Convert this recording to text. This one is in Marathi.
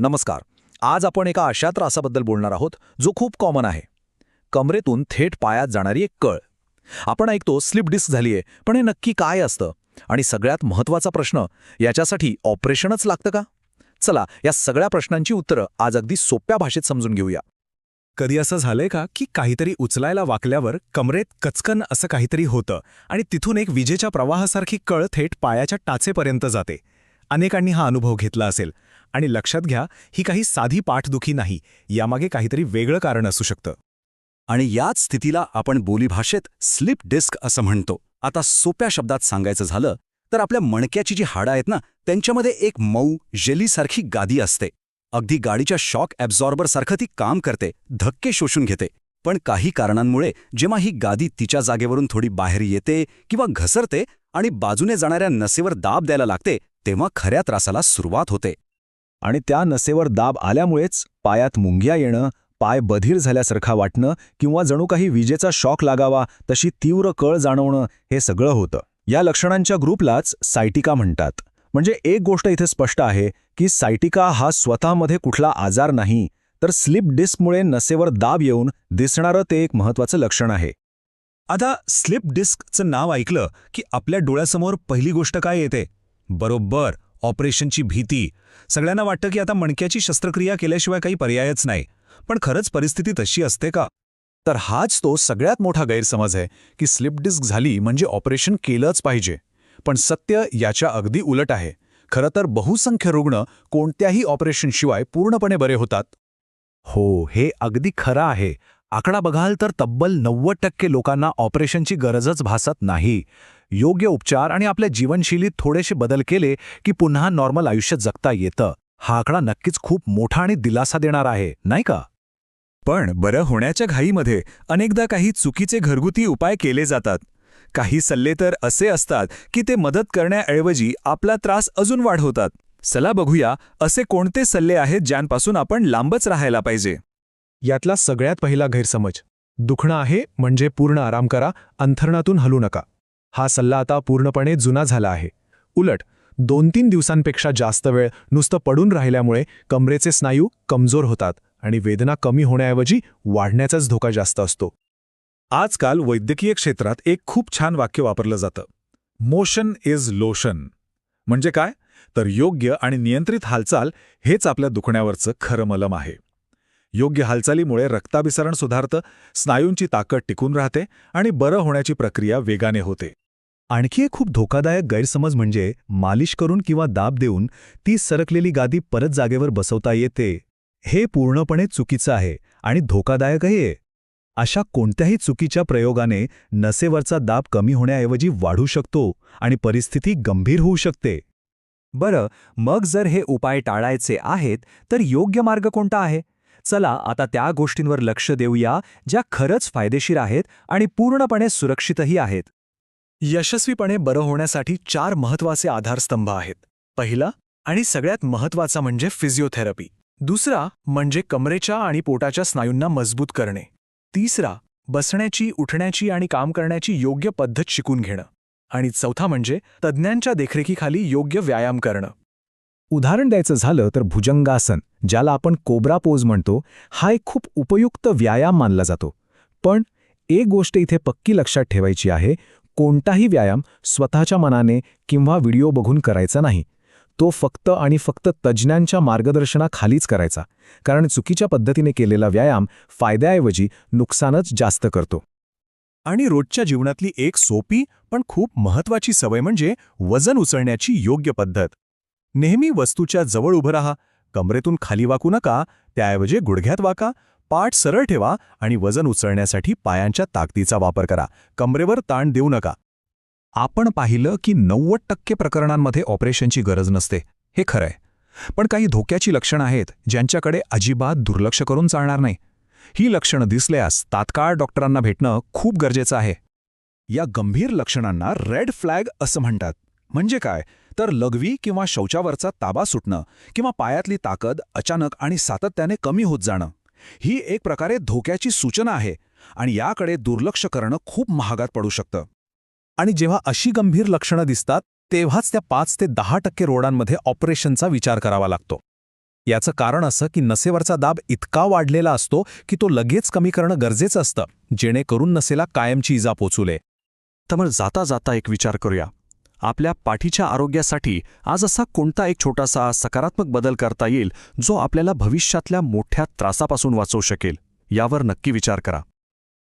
नमस्कार. आज आपण एका अशा त्रासाबद्दल बोलणार आहोत जो खूप कॉमन आहे. कमरेतून थेट पायात जाणारी एक कळ. आपण ऐकतो स्लिप डिस्क झालीये पण हे नक्की काय असतं? आणि सगळ्यात महत्त्वाचा प्रश्न याच्यासाठी ऑपरेशनच लागतं का? चला या सगळ्या प्रश्नांची उत्तरं आज अगदी सोप्या भाषेत समजून घेऊया. कधी असं झालंय का की काहीतरी उचलायला वाकल्यावर कमरेत कचकन असं काहीतरी होतं आणि तिथून एक विजेच्या प्रवाहासारखी कळ थेट पायाच्या टाचेपर्यंत जाते. अनेकांनी हा अनुभव घेतला असेल. आणि लक्षात घ्या ही काही साधी पाठदुखी नाही. यामागे काहीतरी वेगळं कारण असू शकतं. आणि याच स्थितीला आपण बोलीभाषेत स्लिप डिस्क असं म्हणतो. आता सोप्या शब्दात सांगायचं झालं तर आपल्या मणक्याची जी हाडं आहेत ना त्यांच्यामध्ये एक मऊ जेलीसारखी गादी असते. अगदी गाडीच्या शॉक ॲब्झॉर्बरसारखं ती काम करते धक्के शोषून घेते. पण काही कारणांमुळे जेव्हा ही गादी तिच्या जागेवरून थोडी बाहेर येते किंवा घसरते आणि बाजूने जाणाऱ्या नसेवर दाब द्यायला लागते तेव्हा खऱ्या त्रासाला सुरुवात होते. आणि त्या नसेवर दाब आल्यामुळेच पायात मुंग्या येणं पाय बधीर झाल्यासारखा वाटणं किंवा जणू काही विजेचा शॉक लागावा तशी तीव्र कळ जाणवणं हे सगळं होतं. या लक्षणांच्या ग्रुपलाच सायटिका म्हणतात. म्हणजे एक गोष्ट इथे स्पष्ट आहे की सायटिका हा स्वतःमध्ये कुठला आजार नाही तर स्लिप डिस्कमुळे नसेवर दाब येऊन दिसणारं ते एक महत्वाचं लक्षण आहे. आता स्लिप डिस्कचं नाव ऐकलं की आपल्या डोळ्यासमोर पहिली गोष्ट काय येते? बरोबर. ऑपरेशनची भीती. सगळ्यांना वाटतं की आता मणक्याची शस्त्रक्रिया केल्याशिवाय काही पर्यायच नाही. पण खरंच परिस्थिती तशी असते का? तर हाच तो सगळ्यात मोठा गैरसमज आहे की स्लिप डिस्क झाली म्हणजे ऑपरेशन केलंच पाहिजे. पण सत्य याच्या अगदी उलट आहे. खरं तर बहुसंख्य रुग्ण कोणत्याही ऑपरेशनशिवाय पूर्णपणे बरे होतात. हो हे अगदी खरं आहे. आकडा बघाल तर तब्बल नव्वद टक्के लोकांना ऑपरेशनची गरजच भासत नाही. योग्य उपचार आणि आपल्या जीवनशैलीत थोडेसे बदल केले की पुन्हा नॉर्मल आयुष्य जगता येतं. हा आकडा नक्कीच खूप मोठा आणि दिलासा देणार आहे नाही का? पण बरं होण्याच्या घाईमध्ये अनेकदा काही चुकीचे घरगुती उपाय केले जातात. काही सल्ले तर असे असतात की ते मदत करण्याऐवजी आपला त्रास अजून वाढवतात. चला बघूया असे कोणते सल्ले आहेत ज्यांपासून आपण लांबच राहायला पाहिजे. यातला सगळ्यात पहिला गैरसमज. दुखणं आहे म्हणजे पूर्ण आराम करा अंथरणातून हलू नका. हा सल्ला आता पूर्णपणे जुना झाला आहे. उलट दोन तीन दिवसांपेक्षा जास्त वेळ नुसतं पडून राहिल्यामुळे कमरेचे स्नायू कमजोर होतात आणि वेदना कमी होण्याऐवजी वाढण्याचाच धोका जास्त असतो. आजकाल वैद्यकीय क्षेत्रात एक खूप छान वाक्य वापरलं जातं. Motion is lotion. म्हणजे काय? तर योग्य आणि नियंत्रित हालचाल हेच आपल्या दुखण्यावरचं खरं मलम आहे. योग्य हालचालीमुळे रक्ताभिसरण सुधारतं स्नायूंची ताकद टिकून राहते आणि बरं होण्याची प्रक्रिया वेगाने होते. आणखी एक खूप धोकादायक गैरसमज म्हणजे मालिश करून किंवा दाब देऊन ती सरकलेली गादी परत जागेवर बसवता येते. हे पूर्णपणे चुकीचं आहे आणि धोकादायकही आहे. अशा कोणत्याही चुकीच्या प्रयोगाने नसेवरचा दाब कमी होण्याऐवजी वाढू शकतो आणि परिस्थिती गंभीर होऊ शकते. बरं मग जर हे उपाय टाळायचे आहेत तर योग्य मार्ग कोणता आहे? चला आता त्या गोष्टींवर लक्ष देऊया ज्या खरंच फायदेशीर आहेत आणि पूर्णपणे सुरक्षितही आहेत. यशस्वीपणे बरं होण्यासाठी चार महत्त्वाचे आधारस्तंभ आहेत. पहिला आणि सगळ्यात महत्त्वाचा म्हणजे फिजिओथेरपी दुसरा म्हणजे कमरेच्या आणि पोटाच्या स्नायूंना मजबूत करणे. तिसरा बसण्याची उठण्याची आणि काम करण्याची योग्य पद्धत शिकून घेणं. आणि चौथा म्हणजे तज्ज्ञांच्या देखरेखीखाली योग्य व्यायाम करणं. उदाहरण द्यायचं झालं तर भुजंगासन ज्याला आपण कोब्रा पोज म्हणतो हा एक खूप उपयुक्त व्यायाम मानला जातो. पण एक गोष्ट इथे पक्की लक्षात ठेवायची आहे कोणताही व्यायाम स्वतःच्या मनाने किंवा व्हिडिओ बघून करायचा नाही. तो फक्त आणि फक्त तज्ज्ञांच्या मार्गदर्शनाखालीच करायचा कारण चुकीच्या पद्धतीने केलेला व्यायाम फायद्याऐवजी नुकसानच जास्त करतो. आणि रोजच्या जीवनातली एक सोपी पण खूप महत्वाची सवय म्हणजे वजन उचलण्याची योग्य पद्धत. नेहमी वस्तूच्या जवळ उभं राहा कमरेतून खाली वाकू नका त्याऐवजी गुडघ्यात वाका पाठ सरळ ठेवा आणि वजन उचलण्यासाठी पायांच्या ताकदीचा वापर करा. कमरेवर ताण देऊ नका. आपण पाहिलं की नव्वद टक्के प्रकरणांमध्ये ऑपरेशनची गरज नसते. हे खरंय. पण काही धोक्याची लक्षणं आहेत ज्यांच्याकडे अजिबात दुर्लक्ष करून चालणार नाही. ही लक्षणं दिसल्यास तात्काळ डॉक्टरांना भेटणं खूप गरजेचं आहे. या गंभीर लक्षणांना रेड फ्लॅग असं म्हणतात. म्हणजे काय? तर लघवी किंवा शौचावरचा ताबा सुटणं किंवा पायातली ताकद अचानक आणि सातत्याने कमी होत जाणं. ही एक प्रकारे धोक्याची सूचना आहे आणि याकडे दुर्लक्ष करणं खूप महागात पडू शकतं. आणि जेव्हा अशी गंभीर लक्षणं दिसतात तेव्हाच त्या पाच ते दहा टक्के रोडांमध्ये ऑपरेशनचा विचार करावा लागतो. याचं कारण असं की नसेवरचा दाब इतका वाढलेला असतो की तो लगेच कमी करणं गरजेचं असतं जेणेकरून नसेला कायमची इजा पोचूले तर मग जाता जाता एक विचार करूया. आपल्या पाठीच्या आरोग्यासाठी आज असा कोणता एक छोटासा सकारात्मक बदल करता येईल जो आपल्याला भविष्यातल्या मोठ्या त्रासापासून वाचवू शकेल? यावर नक्की विचार करा.